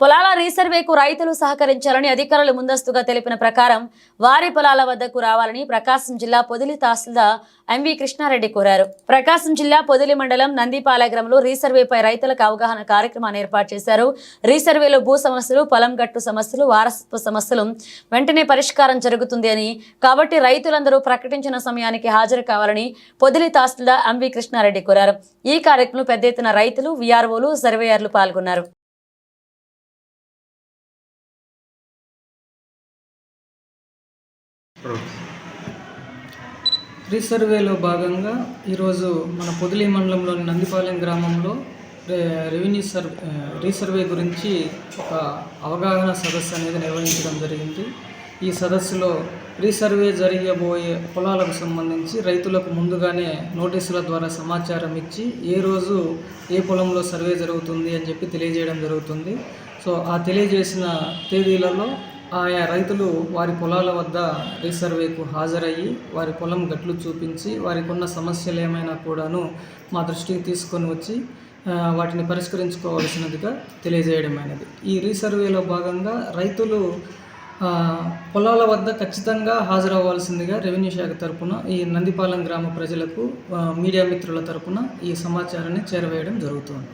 పొలాల రీసర్వేకు రైతులు సహకరించాలని అధికారులు ముందస్తుగా తెలిపిన ప్రకారం వారి పొలాల వద్దకు రావాలని ప్రకాశం జిల్లా పొదిలి తహసీల్దార్ ఎంవి కృష్ణారెడ్డి కోరారు. ప్రకాశం జిల్లా పొదిలి మండలం నందిపాలగ్రంలో రీసర్వేపై రైతులకు అవగాహన కార్యక్రమాన్ని ఏర్పాటు చేశారు. రీసర్వేలో భూ సమస్యలు పొలం గట్టు సమస్యలు వారసత్వ సమస్యలు వెంటనే పరిష్కారం జరుగుతుంది అని కాబట్టి రైతులందరూ ప్రకటించిన సమయానికి హాజరు కావాలని పొదిలి తహసీల్దార్ ఎంవి కృష్ణారెడ్డి కోరారు. ఈ కార్యక్రమంలో పెద్ద ఎత్తున రైతులు విఆర్ఓలు సర్వేయర్లు పాల్గొన్నారు. రీసర్వేలో భాగంగా ఈరోజు మన పొదిలి మండలంలోని నందిపాలెం గ్రామంలో రెవెన్యూ సర్వే రీసర్వే గురించి ఒక అవగాహన సదస్సు అనేది నిర్వహించడం జరిగింది. ఈ సదస్సులో రీసర్వే జరగబోయే పొలాలకు సంబంధించి రైతులకు ముందుగానే నోటీసుల ద్వారా సమాచారం ఇచ్చి ఏ రోజు ఏ పొలంలో సర్వే జరుగుతుంది అని చెప్పి తెలియజేయడం జరుగుతుంది. సో ఆ తెలియజేసిన తేదీలలో ఆయా రైతులు వారి పొలాల వద్ద రీసర్వేకు హాజరయ్యి వారి పొలం గట్లు చూపించి వారికి ఉన్న సమస్యలు ఏమైనా కూడాను మా దృష్టికి తీసుకొని వచ్చి వాటిని పరిష్కరించుకోవాల్సినదిగా తెలియజేయడమైనది. ఈ రీసర్వేలో భాగంగా రైతులు పొలాల వద్ద ఖచ్చితంగా హాజరవ్వాల్సిందిగా రెవెన్యూ శాఖ తరపున ఈ నందిపాలెం గ్రామ ప్రజలకు మీడియా మిత్రుల తరపున ఈ సమాచారాన్ని చేరవేయడం జరుగుతుంది.